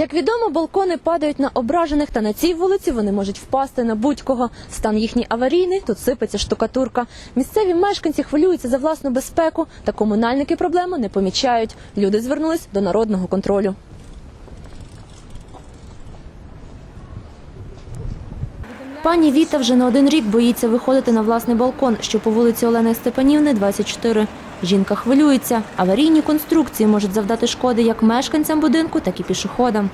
Як відомо, балкони падають на ображених, та на цій вулиці вони можуть впасти на будь-кого. Стан їхній аварійний, тут сипеться штукатурка. Місцеві мешканці хвилюються за власну безпеку, та комунальники проблему не помічають. Люди звернулись до народного контролю. Пані Віта вже не один рік боїться виходити на власний балкон, що по вулиці Олени Степанівни, 24. Жінка хвилюється. Аварійні конструкції можуть завдати шкоди як мешканцям будинку, так і пішоходам.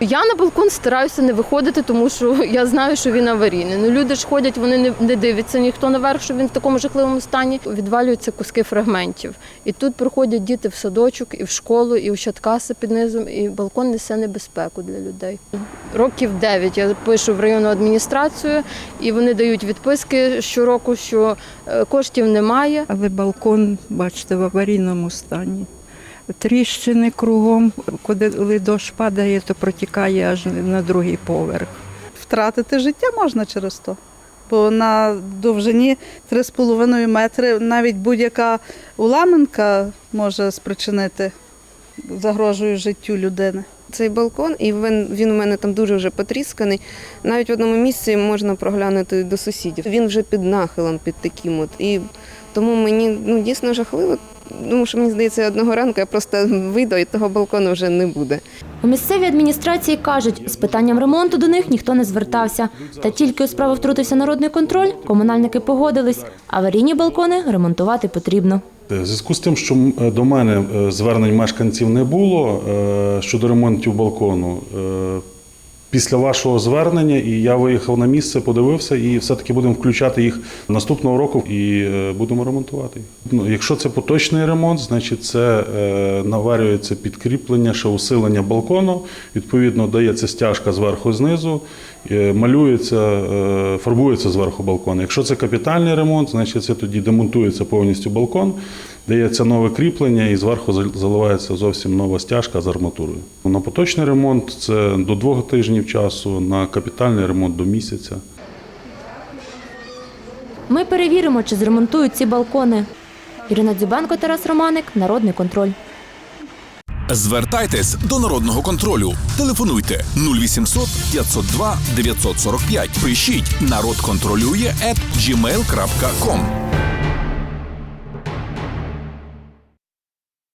Я на балкон стараюся не виходити, тому що я знаю, що він аварійний. Ну люди ж ходять, вони не, не дивляться ніхто наверх, що він в такому жахливому стані. Відвалюються куски фрагментів. І тут приходять діти в садочок, і в школу, і в щаткаси під низом, і балкон несе небезпеку для людей. Років 9 я пишу в районну адміністрацію, і вони дають відписки щороку, що е, коштів немає. Але балкон, бачите, в аварійному стані. Тріщини кругом, коли дощ падає, то протікає аж на другий поверх. втратити життя можна через то. Бо на довжині 3,5 метри навіть будь-яка уламинка може спричинити, загрожує життю людини. цей балкон, і він, він у мене там дуже вже потрісканий. Навіть в одному місці можна проглянути до сусідів. Він вже під нахилом, під таким от. І тому мені ну, дійсно жахливо. Тому що мені здається, одного ранку я просто вийду і того балкону вже не буде. У місцевій адміністрації кажуть, з питанням ремонту до них ніхто не звертався. Та тільки у справу втрутився народний контроль, комунальники погодились. Аварійні балкони ремонтувати потрібно. В зв'язку з тим, що е, до мене е, звернень мешканців не було е, щодо ремонтів балкону. Після вашого звернення і я виїхав на місце, подивився, і все-таки будемо включати їх наступного року і е, будемо ремонтувати. їх. Ну, якщо це поточний ремонт, значить це е, наварюється підкріплення, ще усилення балкону. Відповідно, дається стяжка зверху знизу, е, малюється, фарбується зверху балкон. Якщо це капітальний ремонт, значить це тоді демонтується повністю балкон, дається нове кріплення і зверху заливається зовсім нова стяжка з арматурою. На поточний ремонт це до двох тижнів часу, на капітальний ремонт до місяця. Ми перевіримо, чи зремонтують ці балкони. Ірина Дзюбенко, Тарас Романик, Народний контроль. Звертайтесь до народного контролю. Телефонуйте 0800 502 945. Пишіть народ контролює at gmail.com.